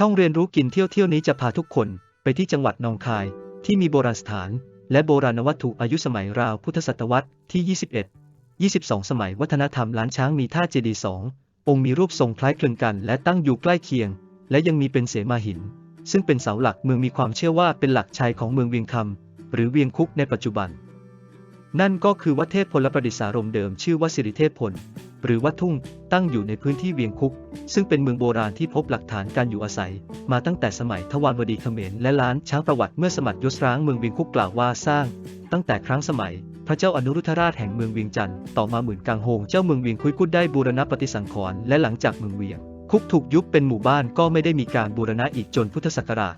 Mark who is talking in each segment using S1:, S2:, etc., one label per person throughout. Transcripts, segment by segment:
S1: ช่องเรียนรู้กินเที่ยวเที่ยวนี้จะพาทุกคนไปที่จังหวัดหนองคาย ที่มีโบราณสถาน และโบราณวัตถุอายุสมัยราวพุทธศตวรรษที่ 21 22 สมัยวัฒนธรรมล้านช้างมีท่าเจดีย์สององค์มีรูปทรงคล้ายคลึงกัน และตั้งอยู่ใกล้เคียง และยังมีเป็นเสมาหิน ซึ่งเป็นเสาหลักเมืองมีความเชื่อว่าเป็นหลักชัยของเมืองเวียงคำหรือเวียงคุกในปัจจุบัน นั่นก็คือวัดเทพพลประดิษารมเดิมชื่อว่าสิริเทพพล หรือวัดทุ่งตั้งอยู่ในพื้นที่เวียงคุก ซึ่งเป็นเมืองโบราณที่พบหลักฐานการอยู่อาศัย มาตั้งแต่สมัยทวารวดีเขมรและล้านช้างประวัติเมื่อสมัครยศร้างเมืองเวียงคุกกล่าวว่าสร้าง ตั้งแต่ครั้งสมัย พระเจ้าอนุรุทธราชแห่งเมืองเวียงจันทร์ต่อมาหมื่นกังโฮงเจ้าเมืองเวียงคุยกุดได้บูรณปฏิสังขรณ์และหลังจากเมืองเวียงคุกถูกยุบเป็นหมู่บ้านก็ไม่ได้มีการบูรณะอีกจนพุทธศักราช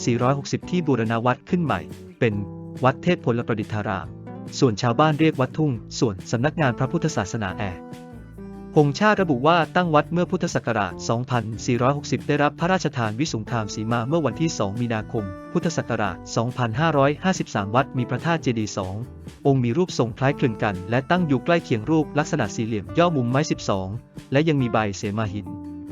S1: 2460 ที่บูรณะวัดขึ้นใหม่ เป็นวัดเทพพลประดิษฐาราม ส่วนชาวบ้านเรียกวัดทุ่ง ส่วนสำนักงานพระพุทธศาสนาแอ พงชาติระบุว่าตั้งวัดเมื่อพุทธศักราช 2460 ได้รับพระราชทานวิสุงคามสีมาเมื่อวันที่ 2 มีนาคม พุทธศักราช 2553 วัดมีพระธาตุเจดีย์สององค์มีรูปทรงคล้ายคลึงกัน และตั้งอยู่ใกล้เคียงรูปลักษณะสี่เหลี่ยมย่อมุมไม้ 12 และยังมีใบเสมาหิน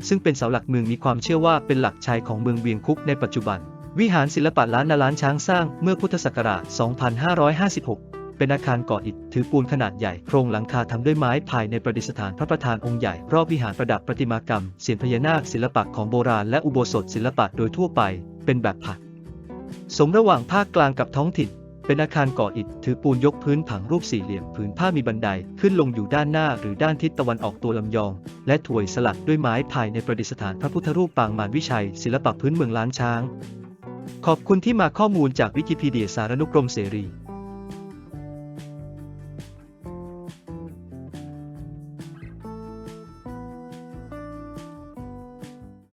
S1: ซึ่งเป็นเสาหลักเมืองมีความเชื่อว่าเป็นหลักชัยของเมืองเวียงคุกในปัจจุบัน วิหารศิลปะล้านนาล้านช้างสร้างเมื่อพุทธศักราช 2556 เป็นอาคารก่ออิฐถือปูนขนาดใหญ่โครงหลังคาทำด้วยไม้ภายในประดิษฐานพระประธานองค์ใหญ่รอบวิหารประดับประติมากรรมเสียนพญานาคศิลปะของโบราณและอุโบสถศิลปะโดยทั่วไป เป็นแบบผักสมระหว่างภาคกลางกับท้องถิ่น เป็นอาคารก่ออิฐถือปูนยกพื้นผังรูปสี่เหลี่ยมผืนผ้ามีบันไดขึ้นลงอยู่ด้านหน้าหรือด้านทิศตะวันออกตัวลำยอง และถวยสลักด้วยไม้ภายในประดิษฐานพระพุทธรูปปางมารวิชัย ศิลปะพื้นเมืองล้านช้าง ขอบคุณที่มาข้อมูลจากวิกิพีเดียสารนุกรมเสรี